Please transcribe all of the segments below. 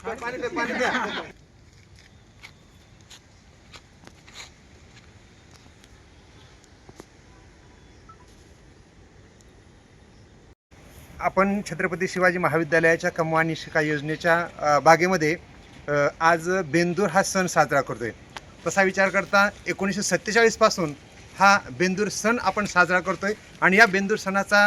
पाणी पाणी द्या आपण छत्रपती शिवाजी महाविद्यालयाच्या कमवानी शिका योजनेच्या बागेमध्ये आज बेंदूर हा सण साजरा करतोय. तसा विचार करता एकोणीसशे सत्तेचाळीसपासून हा बेंदूर सण आपण साजरा करतोय आणि या बेंदूर सणाचा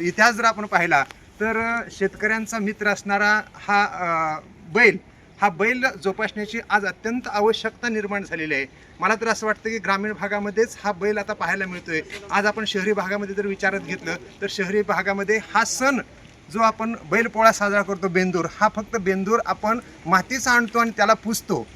इतिहास जर आपण पाहिला तर शेतकऱ्यांचा मित्र असणारा हा बैल हा बैल जोपासण्याची आज अत्यंत आवश्यकता निर्माण झालेली आहे. मला तर असं वाटतं की ग्रामीण भागामध्येच हा बैल आता पाहायला मिळतोय. आज आपण शहरी भागामध्ये जर विचारात घेतलं तर शहरी भागामध्ये हा सण जो आपण बैलपोळा साजरा करतो बेंदूर हा फक्त बेंदूर आपण मातीचा आणतो आणि त्याला पुजतो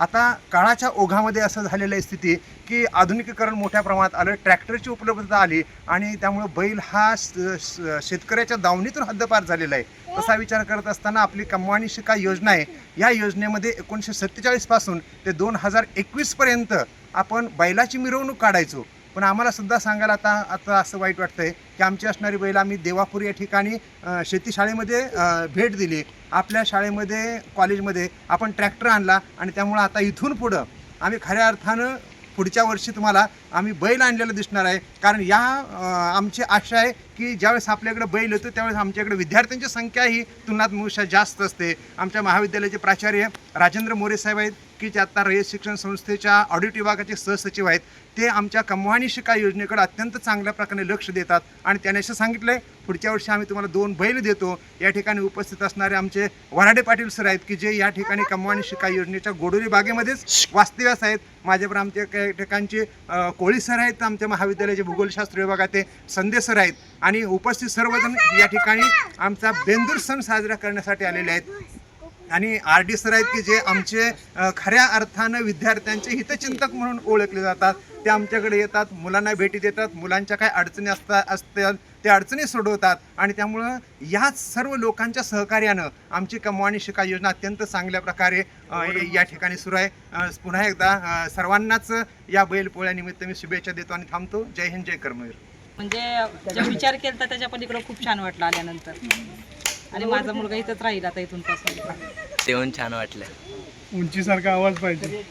आता काळाच्या ओघामध्ये असं झालेलं आहे स्थिती की आधुनिकीकरण मोठ्या प्रमाणात आलं ट्रॅक्टरची उपलब्धता आली आणि त्यामुळं बैल हा स- शेतकऱ्याच्या दावणीतून हद्दपार झालेला आहे. तसा विचार करत असताना आपली कमवाणी शिका योजना आहे. या योजनेमध्ये एकोणीसशे सत्तेचाळीसपासून ते दोन हजार एकवीसपर्यंत आपण बैलाची मिरवणूक काढायचो. पण आम्हाला सुद्धा सांगायला आता आता असं वाईट वाटतंय की आमची असणारी बैल आम्ही देवापूर या ठिकाणी शेती शेतीशाळेमध्ये भेट दिली. आपल्या शाळेमध्ये कॉलेजमध्ये आपण ट्रॅक्टर आणला आणि त्यामुळं आता इथून पुढं आम्ही खऱ्या अर्थानं पुढच्या वर्षी तुम्हाला आम्ही बैल आणलेलं दिसणार आहे. कारण या आमची आशा आहे की ज्यावेळेस आपल्याकडे बैल येतो त्यावेळेस आमच्याकडे विद्यार्थ्यांची संख्या ही तुलनात्मक जास्त असते. आमच्या महाविद्यालयाचे प्राचार्य राजेंद्र मोरे साहेब आहेत की जे आता रयत शिक्षण संस्थेच्या ऑडिट विभागाचे सहसचिव आहेत. ते आमच्या कमवाणी शिका योजनेकडे अत्यंत चांगल्या प्रकारे लक्ष देतात. आणि त्याने असं सांगितलं पुढच्या वर्षी आम्ही तुम्हाला दोन बैल देतो. या ठिकाणी उपस्थित असणारे आमचे वराडे पाटील सर आहेत की जे या ठिकाणी कमवाणी शिका योजनेच्या गोडोली बागेमध्येच वास्तव्यास आहेत. माझ्याबरोबर आमच्या काही ठिकाणचे कोळी सर आहेत आमच्या महाविद्यालयाचे भूगोलशास्त्र विभागाचे संदेश सर आहेत. आणि आणि उपस्थित सर्वजण या ठिकाणी आमचा बेंदूर सण साजरा करण्यासाठी आलेले आहेत. आणि आर डी सर आहेत की जे आमचे खऱ्या अर्थानं विद्यार्थ्यांचे हितचिंतक म्हणून ओळखले जातात. ते आमच्याकडे येतात मुलांना भेटी देतात मुलांच्या काय अडचणी असतात असतात ते अडचणी सोडवतात. आणि त्यामुळं या सर्व लोकांच्या सहकार्यानं आमची कमवाणी शिका योजना अत्यंत चांगल्या प्रकारे या ठिकाणी सुरू आहे. पुन्हा एकदा सर्वांनाच या बैलपोळ्यानिमित्त मी शुभेच्छा देतो आणि थांबतो. जय हिंद जय कर्मवीर. म्हणजे जो विचार केला तर त्याच्या पलीकडे खूप छान वाटलं आल्यानंतर. आणि माझा मुलगा इथंच राहील आता इथून पासून. ते येऊन छान वाटलं. उंचीसारखा आवाज पाहिजे.